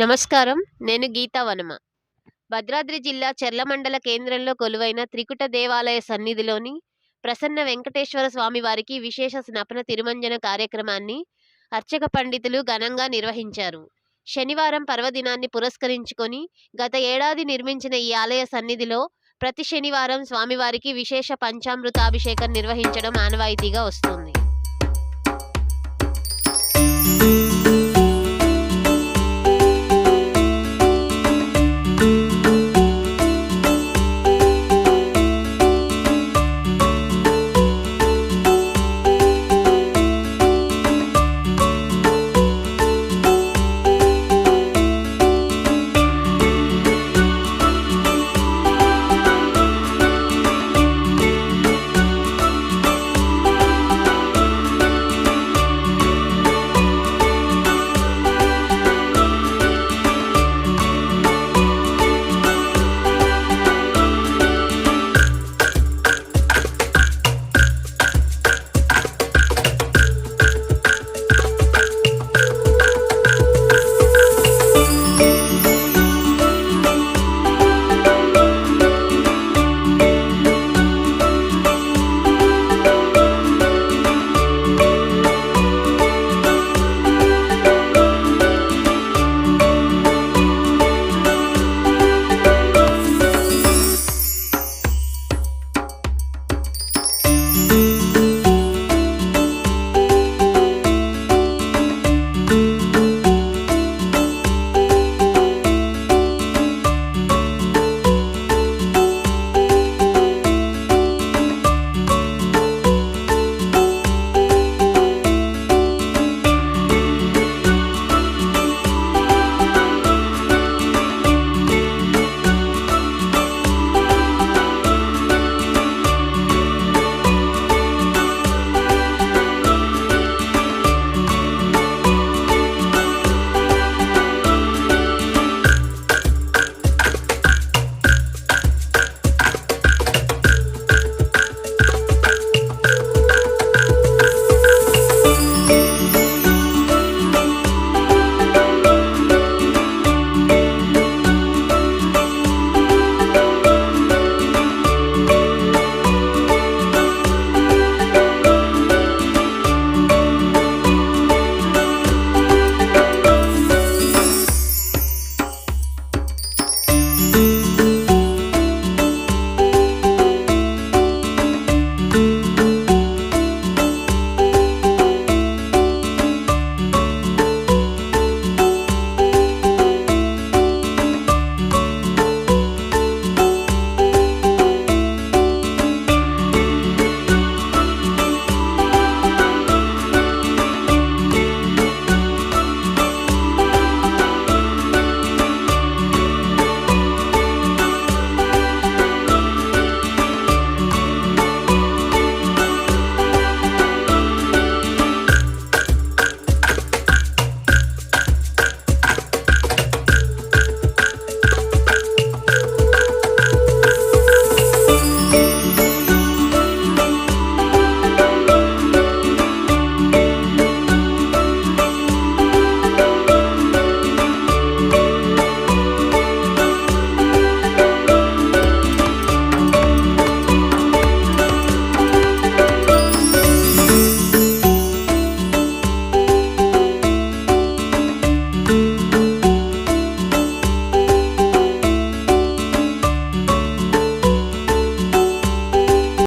నమస్కారం. నేను గీతా వనమ. భద్రాద్రి జిల్లా చెర్ల మండల కేంద్రంలో కొలువైన త్రికుట దేవాలయ సన్నిధిలోని ప్రసన్న వెంకటేశ్వర స్వామి వారికి విశేష స్నపన తిరుమంజన కార్యక్రమాన్ని అర్చక పండితులు ఘనంగా నిర్వహించారు. శనివారం పర్వదినాన్ని పురస్కరించుకొని గత ఏడాది నిర్మించిన ఈ ఆలయ సన్నిధిలో ప్రతి శనివారం స్వామివారికి విశేష పంచామృతాభిషేకం నిర్వహించడం ఆనవాయితీగా వస్తుంది.